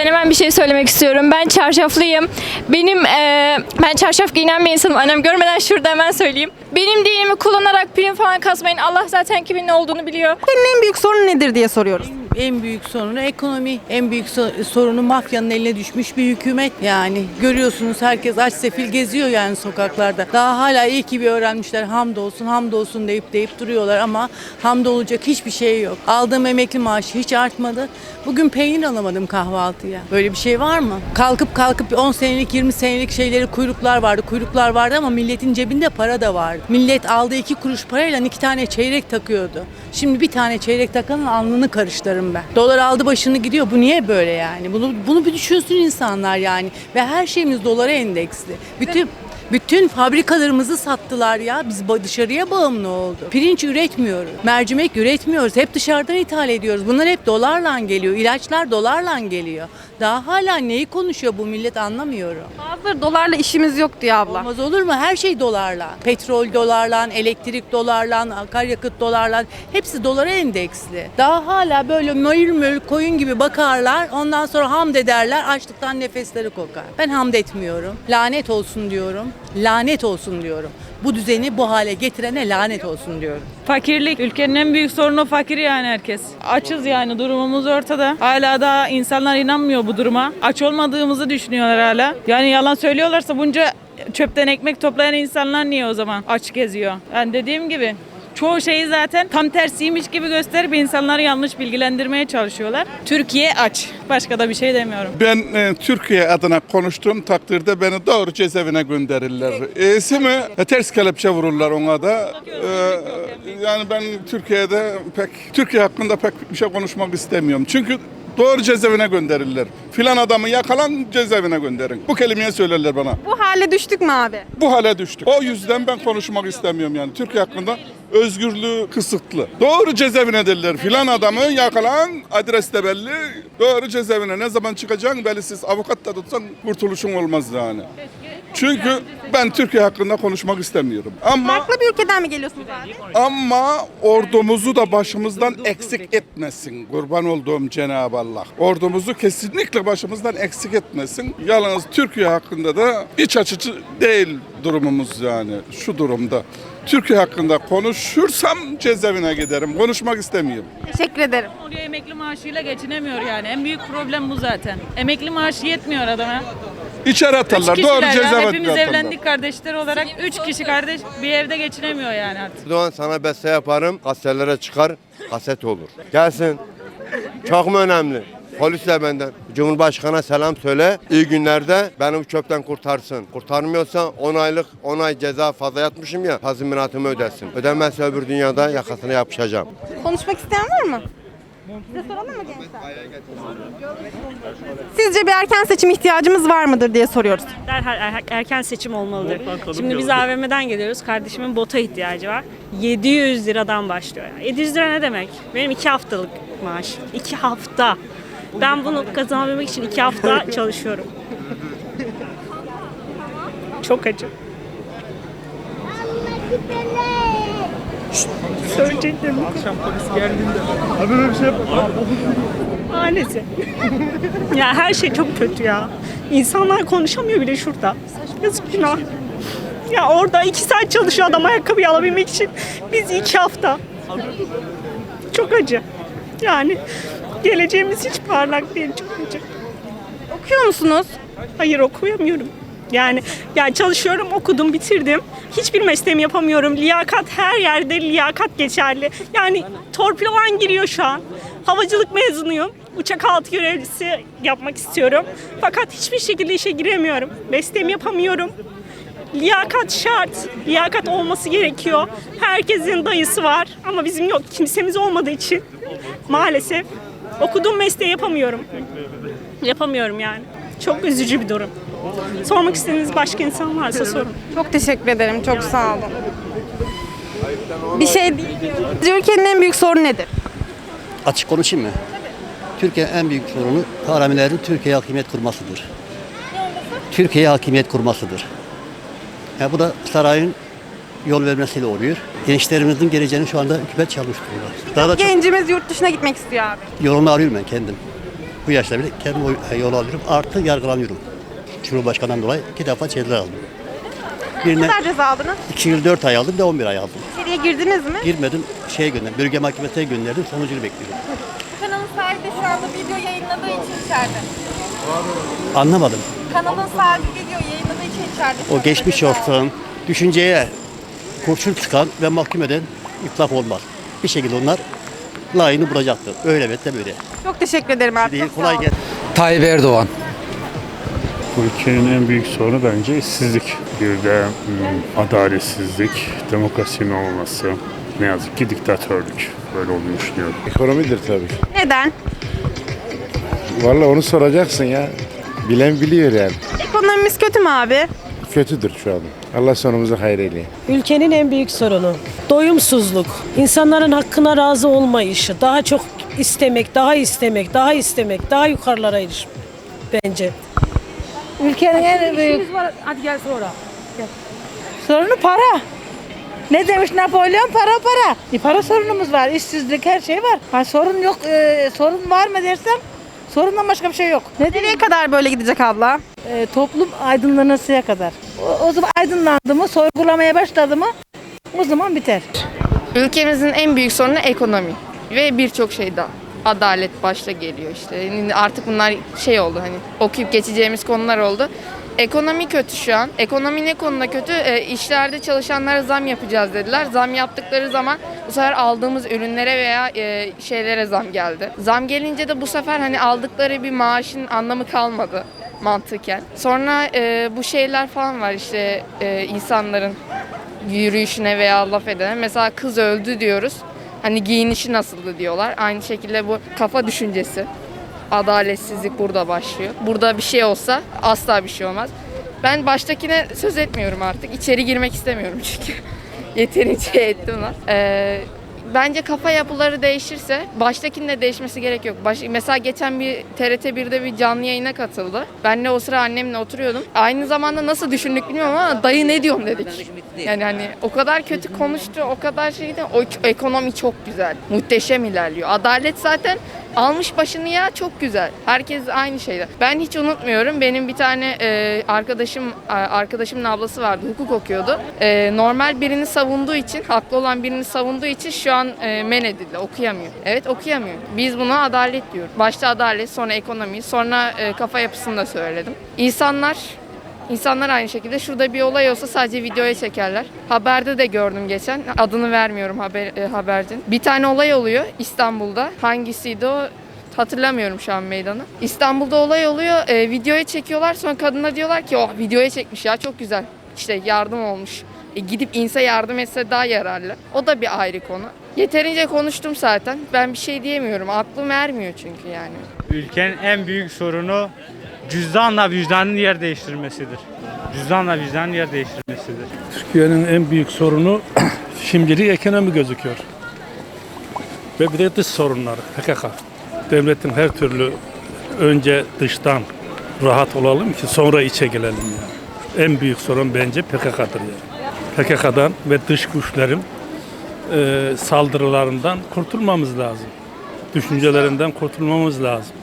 Ben hemen bir şey söylemek istiyorum. Ben çarşaflıyım. Benim eee, ben çarşaf giyinen bir insanım. Annem görmeden şurada hemen söyleyeyim. Benim dinimi kullanarak prim falan kasmayın. Allah zaten kimin ne olduğunu biliyor. Ülkenin en büyük sorunu nedir diye soruyoruz. En büyük sorunu ekonomi. En büyük so- sorunu mafyanın eline düşmüş bir hükümet. Yani görüyorsunuz herkes aç sefil geziyor yani sokaklarda. Daha hala iyi ki bir öğrenmişler hamdolsun hamdolsun deyip deyip duruyorlar ama hamdolacak hiçbir şey yok. Aldığım emekli maaşı hiç artmadı. Bugün peynir alamadım kahvaltıya. Böyle bir şey var mı? Kalkıp kalkıp 10 senelik 20 senelik şeyleri kuyruklar vardı. Kuyruklar vardı ama milletin cebinde para da vardı. Millet aldığı iki kuruş parayla iki tane çeyrek takıyordu. Şimdi bir tane çeyrek takanın alnını karıştırırım ben. Dolar aldı başını gidiyor. Bu niye böyle yani? Bunu bunu bir düşünsün insanlar yani. Ve her şeyimiz dolara endeksli. Bütün bütün fabrikalarımızı sattılar ya. Biz dışarıya bağımlı oldu. Pirinç üretmiyoruz. Mercimek üretmiyoruz. Hep dışarıdan ithal ediyoruz. Bunlar hep dolarla geliyor. İlaçlar dolarla geliyor. Daha hala neyi konuşuyor bu millet anlamıyorum. Bazıları dolarla işimiz yok diyor abla. Olmaz olur mu? Her şey dolarla. Petrol dolarla, elektrik dolarla, akaryakıt dolarla. Hepsi dolara endeksli. Daha hala böyle mayır mayır koyun gibi bakarlar. Ondan sonra hamd ederler. Açlıktan nefesleri kokar. Ben hamd etmiyorum. Lanet olsun diyorum. Lanet olsun diyorum. Bu düzeni bu hale getirene lanet olsun diyorum. Fakirlik. Ülkenin en büyük sorunu fakir yani herkes. Açız yani durumumuz ortada. Hala da insanlar inanmıyor bu duruma. Aç olmadığımızı düşünüyorlar hala. Yani yalan söylüyorlarsa bunca çöpten ekmek toplayan insanlar niye o zaman aç geziyor? Yani dediğim gibi çoğu şeyi zaten tam tersiymiş gibi gösterip insanları yanlış bilgilendirmeye çalışıyorlar. Türkiye aç. Başka da bir şey demiyorum. Ben e, Türkiye adına konuştuğum takdirde beni doğru cezaevine gönderirler. İyisi mi? E, ters kelepçe vururlar ona da. E, yani ben Türkiye'de pek, Türkiye hakkında pek bir şey konuşmak istemiyorum. Çünkü doğru cezaevine gönderirler. Filan adamı yakalan cezaevine gönderin. Bu kelimeyi söylerler bana. Bu hale düştük mü abi? Bu hale düştük. O yüzden ben konuşmak istemiyorum yani. Türkiye hakkında özgürlüğü kısıtlı. Doğru cezaevine derler. Filan adamı yakalan adres de belli. Doğru cezaevine ne zaman çıkacaksın belirsiz. Avukat da tutsan kurtuluşun olmaz yani. Çünkü ben Türkiye hakkında konuşmak istemiyorum. Ama Farklı bir ülkeden mi geliyorsunuz abi? ama ordumuzu da başımızdan eksik etmesin. Kurban olduğum Cenab-ı Allah. Ordumuzu kesinlikle başımızdan eksik etmesin. Yalnız Türkiye hakkında da iç açıcı değil durumumuz yani şu durumda. Türkiye hakkında konuşursam cezaevine giderim. Konuşmak istemiyorum. Teşekkür ederim. Oluyor emekli maaşıyla geçinemiyor yani. En büyük problem bu zaten. Emekli maaşı yetmiyor adama. İçeri Üç atarlar. kişiler Doğru ya. cezaevine Hepimiz atarlar. evlendik kardeşler olarak. Üç kişi kardeş bir evde geçinemiyor yani artık. Erdoğan sana beste yaparım, gazetelere çıkar, kaset olur. Gelsin. Çok mu önemli? Polis de benden. Cumhurbaşkanına selam söyle. İyi günlerde beni bu çöpten kurtarsın. Kurtarmıyorsa 10 aylık 10 ay ceza fazla yatmışım ya tazminatımı ödesin. Ödemezse öbür dünyada yakasına yapışacağım. Konuşmak isteyen var mı? Size soralım mı gençler? Sizce bir erken seçim ihtiyacımız var mıdır diye soruyoruz. Derhal er- erken seçim olmalıdır. Şimdi biz AVM'den geliyoruz. Kardeşimin bota ihtiyacı var. 700 liradan başlıyor. Yani. 700 lira ne demek? Benim 2 haftalık maaş. 2 hafta. Ben bunu kazanabilmek için 2 hafta çalışıyorum. Çok acı. Söyleyeceklerim bu kadar. Maalesef. ya her şey çok kötü ya. İnsanlar konuşamıyor bile şurada. Yazık günah. Ya orada iki saat çalışıyor adam ayakkabıyı alabilmek için. Biz iki hafta. Çok acı. Yani geleceğimiz hiç parlak değil. Çok acı. Okuyor musunuz? Hayır okuyamıyorum. Yani yani çalışıyorum, okudum, bitirdim. Hiçbir mesleğimi yapamıyorum. Liyakat her yerde liyakat geçerli. Yani torpil olan giriyor şu an. Havacılık mezunuyum. Uçak altı görevlisi yapmak istiyorum. Fakat hiçbir şekilde işe giremiyorum. Mesleğimi yapamıyorum. Liyakat şart. Liyakat olması gerekiyor. Herkesin dayısı var ama bizim yok. Kimsemiz olmadığı için maalesef okuduğum mesleği yapamıyorum. Yapamıyorum yani. Çok üzücü bir durum. Sormak istediğiniz başka insan varsa sorun. Çok teşekkür ederim. Çok sağ olun. Bir şey değil. Ülkenin en büyük sorunu nedir? Açık konuşayım mı? Türkiye'nin en büyük sorunu haramilerin Türkiye'ye hakimiyet kurmasıdır. Türkiye'ye hakimiyet kurmasıdır. Ya bu da sarayın yol vermesiyle oluyor. Gençlerimizin geleceğini şu anda hükümet çalmış durumda. Daha da çok Gencimiz yurt dışına gitmek istiyor abi. yolunu arıyorum ben kendim. Bu yaşta bile kendim e, yol alıyorum. Artı yargılanıyorum. Cumhurbaşkanından dolayı iki defa ceza aldım. Ne Birine kadar ceza aldınız? 2 yıl 4 ay aldım bir de 11 ay aldım. İçeriye girdiniz mi? Girmedim şeye gönderdim. Bölge mahkemesine gönderdim. Sonucunu bekliyorum. Kanalın sahibi de şu anda video yayınladığı için içeride. Anlamadım. Kanalın sahibi video yayınladığı için içeride. O geçmiş olsun. Düşünceye kurşun sıkan ve mahkum eden itlaf olmaz. Bir şekilde onlar layığını bulacaktır. Öyle ve de böyle. Çok teşekkür ederim abi. Değil Çok sağ kolay olun. gelsin. Tayyip Erdoğan. Bu ülkenin en büyük sorunu bence işsizlik. Bir de hmm, adaletsizlik, demokrasinin olmaması. Ne yazık ki diktatörlük. Böyle olduğunu düşünüyorum. Ekonomidir tabii. Neden? Vallahi onu soracaksın ya. Bilen biliyor yani. Ekonomimiz kötü mü abi? Kötüdür şu an. Allah sonumuzu hayır eyleye. Ülkenin en büyük sorunu doyumsuzluk, insanların hakkına razı olmayışı, daha çok istemek, daha istemek, daha istemek, daha yukarılara erişmek bence. Ülkenin en büyük... Hadi gel sonra. Sorunu para. Ne demiş Napolyon? Para para. E para sorunumuz var. İşsizlik her şey var. Ha, sorun yok. e, sorun var mı dersem sorundan başka bir şey yok. Ne Nereye kadar böyle gidecek abla? e, toplum aydınlanasıya kadar. O, o zaman aydınlandı mı, sorgulamaya başladı mı o zaman biter. Ülkemizin en büyük sorunu ekonomi ve birçok şey daha. Adalet başta geliyor işte. Artık bunlar şey oldu hani okuyup geçeceğimiz konular oldu. Ekonomi kötü şu an. Ekonomi ne konuda kötü? E, işlerde çalışanlara zam yapacağız dediler. Zam yaptıkları zaman bu sefer aldığımız ürünlere veya e, şeylere zam geldi. Zam gelince de bu sefer hani aldıkları bir maaşın anlamı kalmadı mantıken. Sonra e, bu şeyler falan var işte e, insanların yürüyüşüne veya laf edene. Mesela kız öldü diyoruz. Hani giyinişi nasıldı diyorlar. Aynı şekilde bu kafa düşüncesi. Adaletsizlik burada başlıyor. Burada bir şey olsa asla bir şey olmaz. Ben baştakine söz etmiyorum artık. İçeri girmek istemiyorum çünkü. Yeterince ettim lan. Ee, bence kafa yapıları değişirse baştakinin de değişmesi gerek yok. Baş, mesela geçen bir TRT 1'de bir canlı yayına katıldı. Ben de o sıra annemle oturuyordum. Aynı zamanda nasıl düşündük bilmiyorum ama dayı ne diyorsun dedik. Yani hani o kadar kötü konuştu, o kadar şeydi. O ekonomi çok güzel. Muhteşem ilerliyor. Adalet zaten almış başını ya çok güzel. Herkes aynı şeyde. Ben hiç unutmuyorum. Benim bir tane e, arkadaşım arkadaşımın ablası vardı. Hukuk okuyordu. E, normal birini savunduğu için, haklı olan birini savunduğu için şu an e, men edildi. Okuyamıyor. Evet okuyamıyor. Biz buna adalet diyoruz. Başta adalet, sonra ekonomi, sonra e, kafa yapısını da söyledim. İnsanlar İnsanlar aynı şekilde şurada bir olay olsa sadece videoya çekerler. Haberde de gördüm geçen. Adını vermiyorum haber e, habercinin. Bir tane olay oluyor İstanbul'da. Hangisiydi o? Hatırlamıyorum şu an meydanı. İstanbul'da olay oluyor. e, videoya çekiyorlar. Sonra kadına diyorlar ki oh videoya çekmiş ya çok güzel. İşte yardım olmuş. E, gidip inse yardım etse daha yararlı. O da bir ayrı konu. Yeterince konuştum zaten. Ben bir şey diyemiyorum. Aklım ermiyor çünkü yani. Ülkenin en büyük sorunu cüzdanla vicdanın yer değiştirmesidir. Cüzdanla vicdanın yer değiştirmesidir. Türkiye'nin en büyük sorunu şimdilik ekonomi gözüküyor. Ve bir de dış sorunları, PKK. Devletin her türlü önce dıştan rahat olalım ki sonra içe gelelim yani. En büyük sorun bence PKK'dır yani. PKK'dan ve dış güçlerin e, saldırılarından kurtulmamız lazım. Düşüncelerinden kurtulmamız lazım.